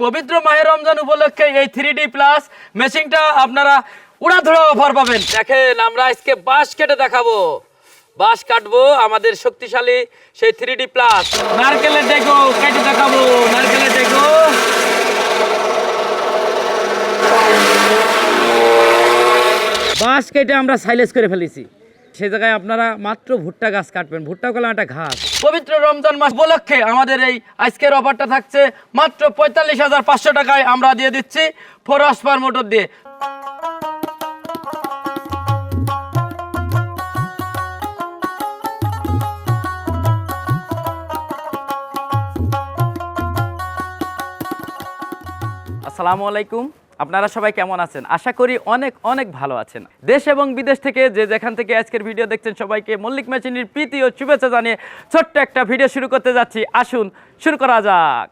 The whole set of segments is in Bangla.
পবিত্র মাহের রমজান উপলক্ষে এই থ্রি ডি প্লাস মেশিনটা আপনারা উড়াধুরা অফার পাবেন। দেখেন, আমরা আজকে বাঁশ কেটে দেখাবো। বাঁশ কাটবো আমাদের শক্তিশালী সেই থ্রি ডি প্লাস নারকেলের ডেকো কেটে দেখাবো, নারকেলের ডেকো। বাঁশ কেটে আমরা সাইলেজ করে ফেলেছি। সেই জায়গায় আপনারা মাত্র ভুট্টা গাছ কাটবেন। ভুট্টা কলা একটা ঘাস। পবিত্র রমজান মাস উপলক্ষে আমাদের এই আজকের অফারটা থাকছে মাত্র পঁয়তাল্লিশ হাজার পাঁচশো টাকায় আমরা দিয়ে দিচ্ছি ফোর পার মোটর দিয়ে। আসসালামু আলাইকুম। আপনারা সবাই কেমন আছেন? আশা করি অনেক অনেক ভালো আছেন। দেশ এবং বিদেশ থেকে যে যেখান থেকে আজকের ভিডিও দেখছেন, সবাইকে মল্লিক মেশিনের প্রীতি ও শুভেচ্ছা জানিয়ে ছোট্ট একটা ভিডিও শুরু করতে যাচ্ছি। আসুন, শুরু করা যাক।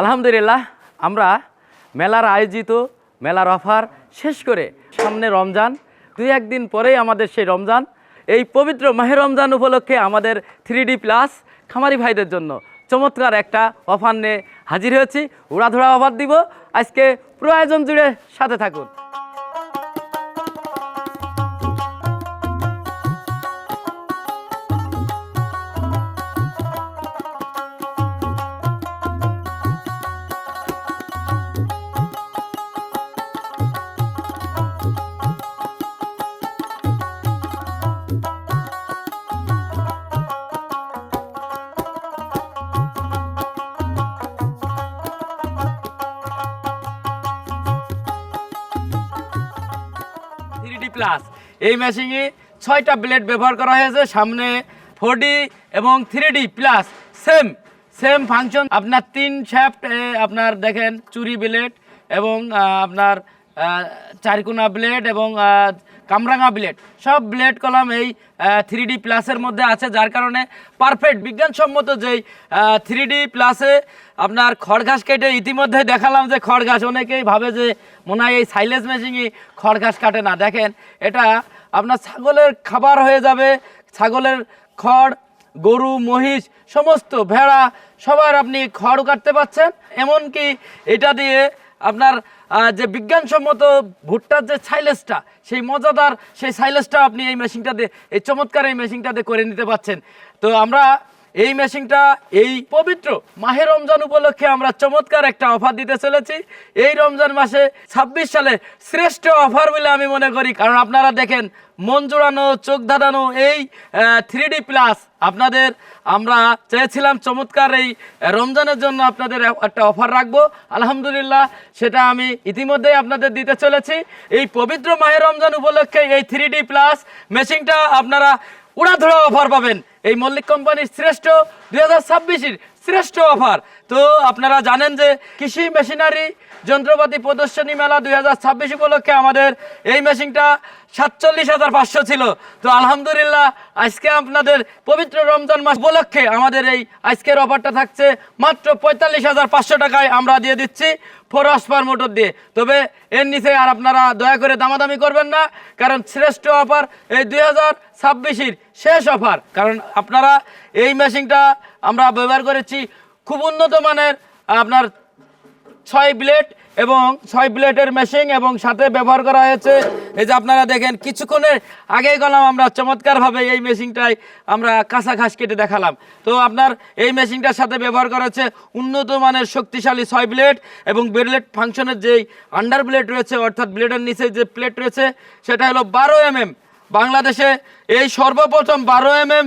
আলহামদুলিল্লাহ, আমরা মেলার আয়োজিত, মেলার অফার শেষ করে সামনে রমজান। দুই একদিন পরেই আমাদের সেই রমজান। এই পবিত্র মাহে রমজান উপলক্ষে আমাদের থ্রি প্লাস খামারি ভাইদের জন্য চমৎকার একটা অফার নিয়ে হাজির হয়েছি। উড়াধুরা অফার দিব। আজকে প্রয়োজন জুড়ে সাথে থাকুন। প্লাস এই মেশিনে ছয়টা ব্লেড ব্যবহার করা হয়েছে, সামনে ফোর এবং three plus same same function আপনার তিন শ্যাফট আপনার দেখেন, চুরি ব্লেড এবং আপনার চারকোনা ব্লেড এবং কামরাঙা ব্লেড। সব ব্লেড কলাম এই থ্রি ডি প্লাসের মধ্যে আছে, যার কারণে পারফেক্ট বিজ্ঞানসম্মত যেই থ্রি ডি প্লাসে আপনার খড় ঘাস কেটে ইতিমধ্যে দেখালাম যে খড় ঘাস, অনেকেই ভাবে যে মনে হয় এই সাইলেজ মেশিনই খড় ঘাস কাটে না। দেখেন, এটা আপনার ছাগলের খাবার হয়ে যাবে, ছাগলের খড়, গরু, মহিষ, সমস্ত ভেড়া, সবার আপনি খড় কাটতে পাচ্ছেন। এমনকি এটা দিয়ে আপনার যে বিজ্ঞানসম্মত ভুট্টার যে সাইলেসটা সেই মজাদার সেই সাইলেসটা আপনি এই মেশিনটাতে এই চমৎকার এই মেশিনটাতে করে নিতে পারছেন। তো আমরা এই মেশিনটা এই পবিত্র মাহে রমজান উপলক্ষে আমরা চমৎকার একটা অফার দিতে চলেছি। এই রমজান মাসে ছাব্বিশ সালে শ্রেষ্ঠ অফার বলে আমি মনে করি। কারণ আপনারা দেখেন, মন জোড়ানো, চোখ ধাঁধানো এই থ্রি প্লাস আপনাদের আমরা চেয়েছিলাম চমৎকার এই রমজানের জন্য আপনাদের একটা অফার রাখব। আলহামদুলিল্লাহ, সেটা আমি ইতিমধ্যেই আপনাদের দিতে চলেছি। এই পবিত্র মাহে রমজান উপলক্ষে এই থ্রি প্লাস মেশিনটা আপনারা উড়াধুরা অফার পাবেন। এই মল্লিক কোম্পানির শ্রেষ্ঠ দুই হাজার শ্রেষ্ঠ অফার তো আপনারা জানেন যে কৃষি মেশিনারি যন্ত্রপাতি প্রদর্শনী মেলা দুই হাজার ছাব্বিশ উপলক্ষে আমাদের এই মেশিনটা সাতচল্লিশ হাজার পাঁচশো ছিল। তো আলহামদুলিল্লাহ, আজকে আপনাদের পবিত্র রমজান মাস উপলক্ষে আমাদের এই আজকের অফারটা থাকছে মাত্র পঁয়তাল্লিশ হাজার পাঁচশো টাকায় আমরা দিয়ে দিচ্ছি ফোর পার মোটর দিয়ে। তবে এর নিচে আর আপনারা দয়া করে দামাদামি করবেন না, কারণ শ্রেষ্ঠ অফার এই দুই হাজার ছাব্বিশের শেষ অফার। কারণ আপনারা এই মেশিনটা আমরা ব্যবহার করেছি খুব উন্নত মানের, আপনার ছয় ব্লেড এবং ছয় ব্লেডের মেশিন এবং সাথে ব্যবহার করা হয়েছে। এই যে আপনারা দেখেন, কিছুক্ষণের আগেই গেলাম আমরা, চমৎকারভাবে এই মেশিনটাই আমরা কাঁচা ঘাস কেটে দেখালাম। তো আপনার এই মেশিনটার সাথে ব্যবহার করা হচ্ছে উন্নত মানের শক্তিশালী ছয় ব্লেড এবং ব্লেড ফাংশনের যেই আন্ডার ব্লেড রয়েছে, অর্থাৎ ব্লেডের নিচে যে প্লেট রয়েছে, সেটা হলো বারো এমএম বাংলাদেশে এই সর্বপ্রথম বারো এমএম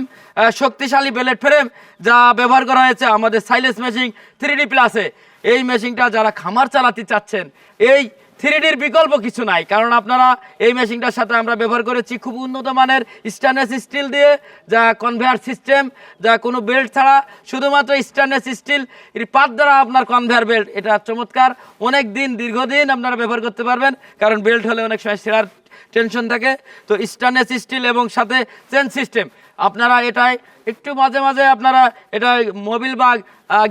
শক্তিশালী ব্লেড ফ্রেম যা ব্যবহার করা হয়েছে আমাদের সাইলেস মেশিন থ্রি ডি প্লাসে এই মেশিনটা যারা খামার চালাতে চাচ্ছেন, এই থ্রি ডির বিকল্প কিছু নাই। কারণ আপনারা এই মেশিনটার সাথে আমরা ব্যবহার করেছি খুব উন্নত মানের স্টেনলেস স্টিল দিয়ে, যা কনভেয়ার সিস্টেম যা কোনো বেল্ট ছাড়া, শুধুমাত্র স্টেনলেস স্টিল এর পাত দ্বারা আপনার কনভেয়ার বেল্ট এটা চমৎকার। অনেক দিন, দীর্ঘদিন আপনারা ব্যবহার করতে পারবেন, কারণ বেল্ট হলে অনেক সময় সেরার টেনশন থাকে। তো স্টেনলেস স্টিল এবং সাথে চেন সিস্টেম আপনারা এটাই একটু মাঝে মাঝে আপনারা এটা মোবিল বা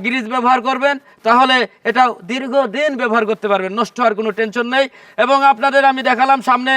গ্রিজ ব্যবহার করবেন, তাহলে এটা দীর্ঘদিন ব্যবহার করতে পারবেন, নষ্ট হওয়ার কোনো টেনশন নেই। এবং আপনাদের আমি দেখালাম সামনে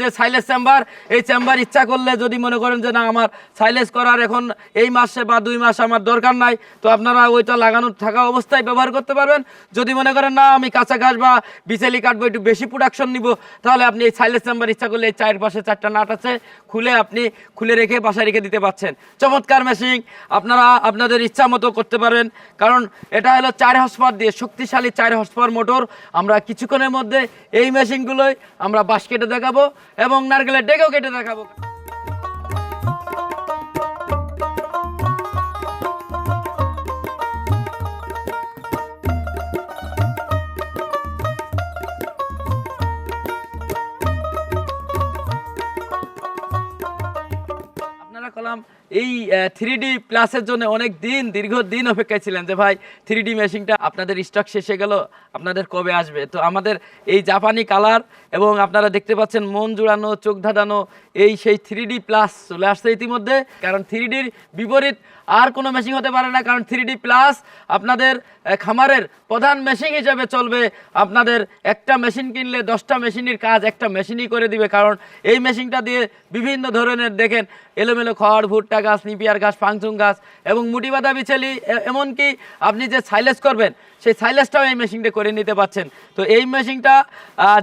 যে সাইলেস চেম্বার, এই চেম্বার ইচ্ছা করলে যদি মনে করেন যে না, আমার সাইলেস করার এখন এই মাসে বা দুই মাস আমার দরকার নাই, তো আপনারা ওইটা লাগানো থাকা অবস্থায় ব্যবহার করতে পারবেন। যদি মনে করেন না, আমি কাঁচা ঘাস বা বিচেলি কাটবো, একটু বেশি প্রোডাকশন নিব, তাহলে আপনি এই সাইলেস চেম্বার ইচ্ছা করলে এই চায়ের পাশে চারটা নাট আছে, খুলে আপনি খুলে রেখে বাসায় রেখে দিতে পারছেন। চমৎকার! মেশিন আপনারা আপনাদের ইচ্ছা মতো করতে পারেন। কারণ এটা হলো চার হসপার দিয়ে শক্তিশালী চার হসপার মোটর আমরা কিছুক্ষণের মধ্যে এই মেশিনগুলোই আমরা বাস কেটে দেখাবো এবং নারকেলের ডেকেও কেটে দেখাবো। এই থ্রি ডি প্লাসের জন্য অনেক দিন, দীর্ঘ দিন অপেক্ষায় ছিলেন যে, ভাই থ্রি ডি মেশিনটা আপনাদের স্টক শেষে গেল, আপনাদের কবে আসবে? তো আমাদের এই জাপানি কালার এবং আপনারা দেখতে পাচ্ছেন মন জুড়ানো, চোখ ধাঁধানো, এই সেই থ্রি ডি প্লাস চলে আসছে ইতিমধ্যে। কারণ থ্রি ডির বিপরীত আর কোনো মেশিন হতে পারে না, কারণ থ্রি ডি প্লাস আপনাদের খামারের প্রধান মেশিন হিসেবে চলবে। আপনাদের একটা মেশিন কিনলে দশটা মেশিনের কাজ, একটা মেশিনই করে দিবে। কারণ এই মেশিনটা দিয়ে বিভিন্ন ধরনের, দেখেন, এলোমেলো খড়, ভুট্টা গাছ, নিপিয়ার গাছ, ফাংচুং গাছ এবং মুটি বাঁধা বিছালি এমনকি আপনি যে সাইলেস করবেন সেই সাইলেসটাও এই মেশিনটা করে নিতে পাচ্ছেন তো এই মেশিনটা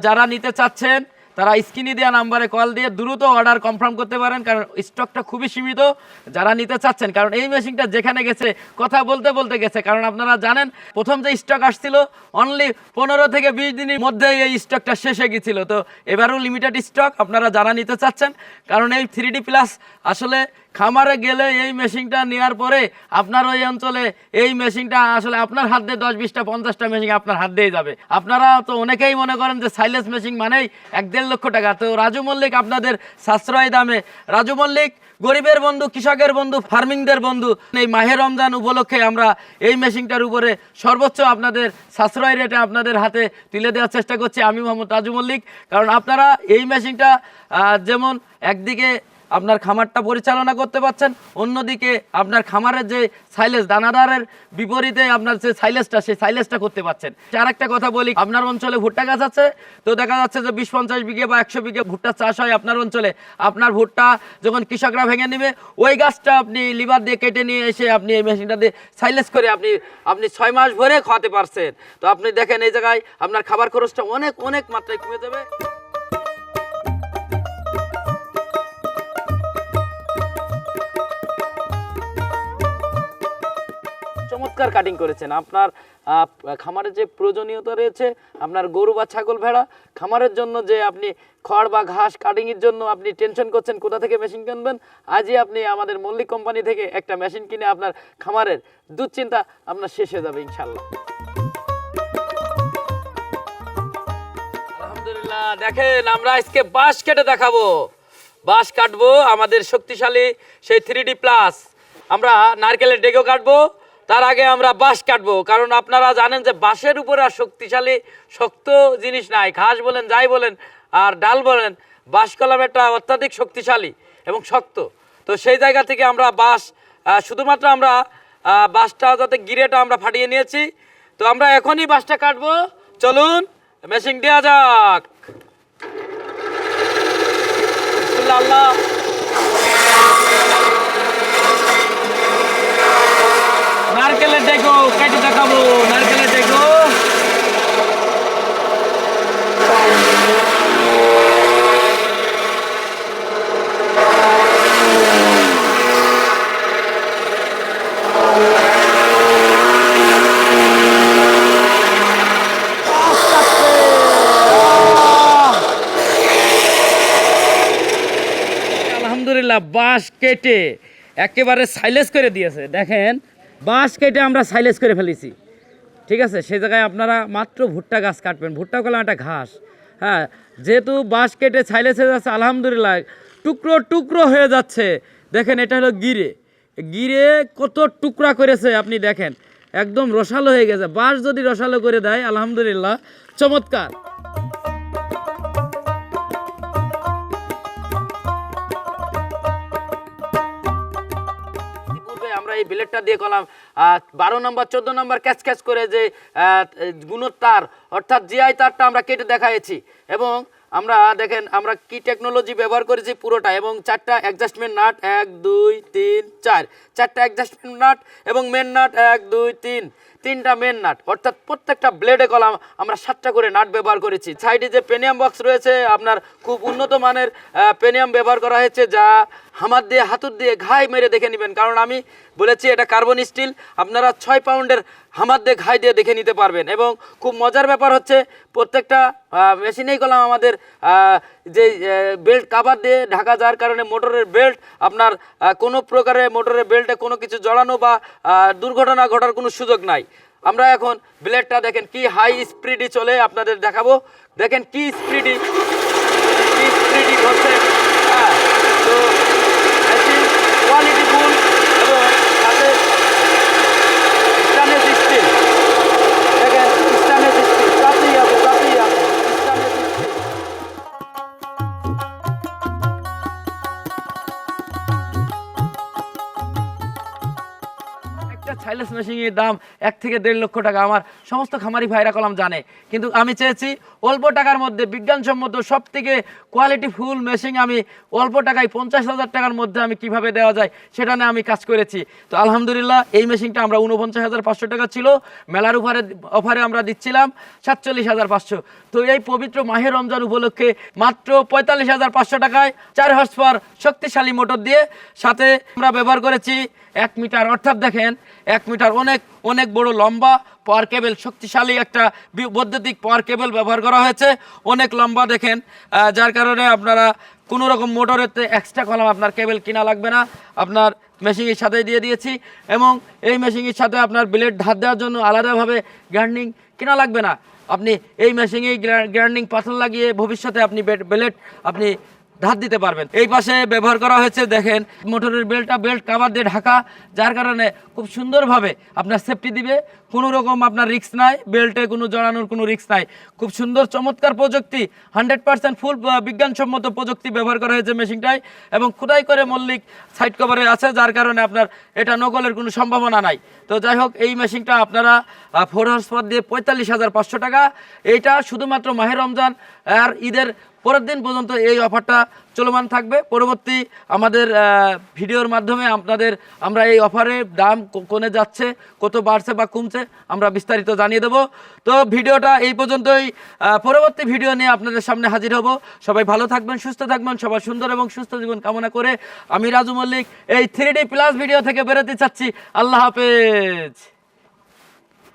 যারা নিতে চাচ্ছেন, তারা স্ক্রিনে দেওয়া নাম্বারে কল দিয়ে দ্রুত অর্ডার কনফার্ম করতে পারেন, কারণ স্টকটা খুবই সীমিত যারা নিতে চাচ্ছেন। কারণ এই মেশিনটা যেখানে গেছে, কথা বলতে বলতে গেছে। কারণ আপনারা জানেন, প্রথম যে স্টক আসছিল অনলি পনেরো থেকে বিশ দিনের মধ্যে এই স্টকটা শেষ হয়ে গেছিল। তো এবারও লিমিটেড স্টক আপনারা যারা নিতে চাচ্ছেন, কারণ এই থ্রি প্লাস আসলে খামারে গেলে এই মেশিনটা নেওয়ার পরে আপনার ওই অঞ্চলে এই মেশিনটা আসলে আপনার হাত দিয়ে দশ বিশটা, পঞ্চাশটা মেশিন আপনার হাত দিয়ে যাবে। আপনারা তো অনেকেই মনে করেন যে সাইলেস মেশিন মানেই এক দেড় লক্ষ টাকা। তো রাজু মল্লিক আপনাদের সাশ্রয় দামে। রাজু মল্লিক, গরিবের বন্ধু, কৃষকের বন্ধু ফার্মিংদের বন্ধু, এই মাহের রমজান উপলক্ষে আমরা এই মেশিনটার উপরে সর্বোচ্চ আপনাদের সাশ্রয় রেটে আপনাদের হাতে তুলে দেওয়ার চেষ্টা করছি আমি মোহাম্মদ রাজু মল্লিক। কারণ আপনারা এই মেশিনটা যেমন একদিকে আপনার খামারটা পরিচালনা করতে পারছেন। অন্যদিকে আপনার খামারের যে সাইলেস দানাদারের বিপরীতে আপনার যে সাইলেসটা সেই সাইলেসটা করতে পারছেন। আর একটা কথা বলি, আপনার অঞ্চলে ভুট্টা গাছ আছে, তো দেখা যাচ্ছে যে বিশ পঞ্চাশ বিঘে বা একশো বিঘে ভুট্টা চাষ হয় আপনার অঞ্চলে। আপনার ভুট্টা যখন কৃষকরা ভেঙে নেবে, ওই গাছটা আপনি লিভার দিয়ে কেটে নিয়ে এসে আপনি এই মেশিনটা দিয়ে সাইলেস করে আপনি আপনি ছয় মাস ভরে খাওয়াতে পারছেন। তো আপনি দেখেন এই জায়গায় আপনার খাবার খরচটা অনেক অনেক মাত্রায় কমে যাবে। চমৎকার কাটিং করেছেন। আপনার খামারের যে প্রয়োজনীয়তা রয়েছে, আপনার গরু বা ছাগল ভেড়া, খামারের জন্য যে আপনি খড় বা ঘাস কাটিংয়ের জন্য আপনি টেনশন করছেন, কোথা থেকে মেশিন কিনবেন? আজই আপনি আমাদের মল্লিক কোম্পানি থেকে একটা মেশিন কিনে আপনার খামারের দুশ্চিন্তা আপনার শেষ হয়ে যাবে ইনশাল্লাহ আলহামদুলিল্লাহ, দেখেন আমরা আজকে বাঁশ কেটে দেখাবো। বাঁশ কাটবো আমাদের শক্তিশালী, সেই থ্রি প্লাস আমরা নারকেলের ডেকেও কাটবো। তার আগে আমরা বাঁশ কাটবো, কারণ আপনারা জানেন যে বাঁশের উপরে আর শক্তিশালী, শক্ত জিনিস নাই। ঘাস বলেন, যাই বলেন, আর ডাল বলেন, বাঁশ কলম একটা অত্যাধিক শক্তিশালী এবং শক্ত। তো সেই জায়গা থেকে আমরা বাঁশ শুধুমাত্র আমরা বাঁশটা যাতে গিরেটা আমরা ফাটিয়ে নিয়েছি। তো আমরা এখনই বাঁশটা কাটবো। চলুন, মেশিন দেওয়া যাক। আল্লাহ। নারকেলের কেটে দেখাবো নারকেলের আলহামদুলিল্লাহ কেটে একেবারে সাইলেস করে দিয়েছে। দেখেন বাঁশ কেটে আমরা সাইলেস করে ফেলেছি। ঠিক আছে? সে জায়গায় আপনারা মাত্র ভুট্টা গাছ কাটবেন। ভুট্টা কলাম একটা ঘাস। হ্যাঁ যেহেতু বাঁশ কেটে সাইলেস হয়ে যাচ্ছে, আলহামদুলিল্লাহ, টুকরো টুকরো হয়ে যাচ্ছে। দেখেন, এটা হলো গিরে। গিরে কত টুকরা করেছে আপনি দেখেন। একদম রসালো হয়ে গেছে। বাঁশ যদি রসালো করে দেয়, আলহামদুলিল্লাহ, চমৎকার। এই ব্লেডটা দিয়ে করলাম বারো নম্বর চোদ্দ নম্বর ক্যাচ ক্যাচ করে যে আহ, গুণর তার অর্থাৎ জিআই তারটা আমরা কেটে দেখাইছি এবং আমরা দেখেন আমরা কি টেকনোলজি ব্যবহার করেছি পুরোটা এবং চারটা অ্যাডজাস্টমেন্ট নাট এক, দুই, তিন, চার। চারটা অ্যাডজাস্টমেন্ট নাট এবং মেন নাট এক, দুই, তিন। তিনটা মেন নাট অর্থাৎ প্রত্যেকটা ব্লেডে কলাম আমরা সাতটা করে নাট ব্যবহার করেছি। সাইডে যে পেনিয়াম বক্স রয়েছে, আপনার খুব উন্নত মানের পেনিয়াম ব্যবহার করা হয়েছে যা হামার দিয়ে, হাতুর দিয়ে ঘাই মেরে দেখে নেবেন। কারণ আমি বলেছি এটা কার্বন স্টিল আপনারা ছয় পাউন্ডের হামার দিয়ে ঘাই দিয়ে দেখে নিতে পারবেন। এবং খুব মজার ব্যাপার হচ্ছে, প্রত্যেকটা মেশিনেই কলাম আমাদের যে বেল্ট কাভার দিয়ে ঢাকা যাওয়ার কারণে মোটরের বেল্ট, আপনার কোনো প্রকারের মোটরের বেল্টে কোনো কিছু জড়ানো বা দুর্ঘটনা ঘটার কোনো সুযোগ নাই। আমরা এখন ব্লেডটা দেখেন কি হাই স্পিডে চলে আপনাদের দেখাবো। দেখেন কি স্পিডি কি স্পিডি হচ্ছে মেশিনের দাম এক থেকে দেড় লক্ষ টাকা। আমার সমস্ত খামারি ভাইরা কলাম জানে। কিন্তু আমি চেয়েছি অল্প টাকার মধ্যে, বিজ্ঞানসম্মত সব থেকে কোয়ালিটি ফুল মেশিন আমি অল্প টাকায় পঞ্চাশ হাজার টাকার মধ্যে আমি কীভাবে দেওয়া যায় সেটা নিয়ে আমি কাজ করেছি। তো আলহামদুলিল্লাহ, এই মেশিনটা আমরা উনপঞ্চাশ হাজার পাঁচশো টাকা ছিল। মেলার অফারে অফারে আমরা দিচ্ছিলাম সাতচল্লিশ হাজার পাঁচশো। তো এই পবিত্র মাহের রমজান উপলক্ষে মাত্র পঁয়তাল্লিশ হাজার পাঁচশো টাকায় চার হর্স পাওয়ার শক্তিশালী মোটর দিয়ে সাথে আমরা ব্যবহার করেছি এক মিটার, অর্থাৎ দেখেন, এক মিটার অনেক অনেক বড় লম্বা পাওয়ার কেবেল শক্তিশালী একটা বৈদ্যুতিক পাওয়ার কেবেল ব্যবহার করা হয়েছে। অনেক লম্বা দেখেন যার কারণে আপনারা কোনো রকম মোটরেতে এক্সট্রা কলাম আপনার কেবেল কিনা লাগবে না। আপনার মেশিনের সাথে দিয়ে দিয়েছি এবং এই মেশিনের সাথে আপনার ব্লেড ধার দেওয়ার জন্য আলাদাভাবে গ্রাইন্ডিং কিনা লাগবে না। আপনি এই মেশিনে গ্রাইন্ডিং পাথর লাগিয়ে ভবিষ্যতে আপনি ব্লেড আপনি ধার দিতে পারবেন। এই পাশে ব্যবহার করা হয়েছে, দেখেন, মোটরের বেল্টটা বেল্ট কাভার দিয়ে ঢাকা, যার কারণে খুব সুন্দরভাবে আপনার সেফটি দিবে। কোনো রকম আপনার রিস্ক নাই, বেল্টে কোনো জড়ানোর কোনো রিস্ক নাই। খুব সুন্দর, চমৎকার প্রযুক্তি হান্ড্রেড পার্সেন্ট ফুল বিজ্ঞানসম্মত প্রযুক্তি ব্যবহার করা হয়েছে মেশিনটায় এবং খোদাই করে মল্লিক সাইড কভারে আছে, যার কারণে আপনার এটা নকলের কোনো সম্ভাবনা নাই। তো যাই হোক, এই মেশিনটা আপনারা ফোর হর্স দিয়ে পঁয়তাল্লিশ হাজার পাঁচশো টাকা। এইটা শুধুমাত্র মাহের রমজান আর ঈদের পরের দিন পর্যন্ত এই অফারটা চলমান থাকবে। পরবর্তী আমাদের ভিডিওর মাধ্যমে আপনাদের আমরা এই অফারের দাম কোনে যাচ্ছে, কত বাড়ছে বা কমছে আমরা বিস্তারিত জানিয়ে দেব। তো ভিডিওটা এই পর্যন্তই পরবর্তী ভিডিও নিয়ে আপনাদের সামনে হাজির হব। সবাই ভালো থাকবেন, সুস্থ থাকবেন, সবার সুন্দর এবং সুস্থ জীবন কামনা করে আমি রাজু মল্লিক, এই থ্রি প্লাস ভিডিও থেকে বেরোতে চাচ্ছি। আল্লাহ হাফেজ।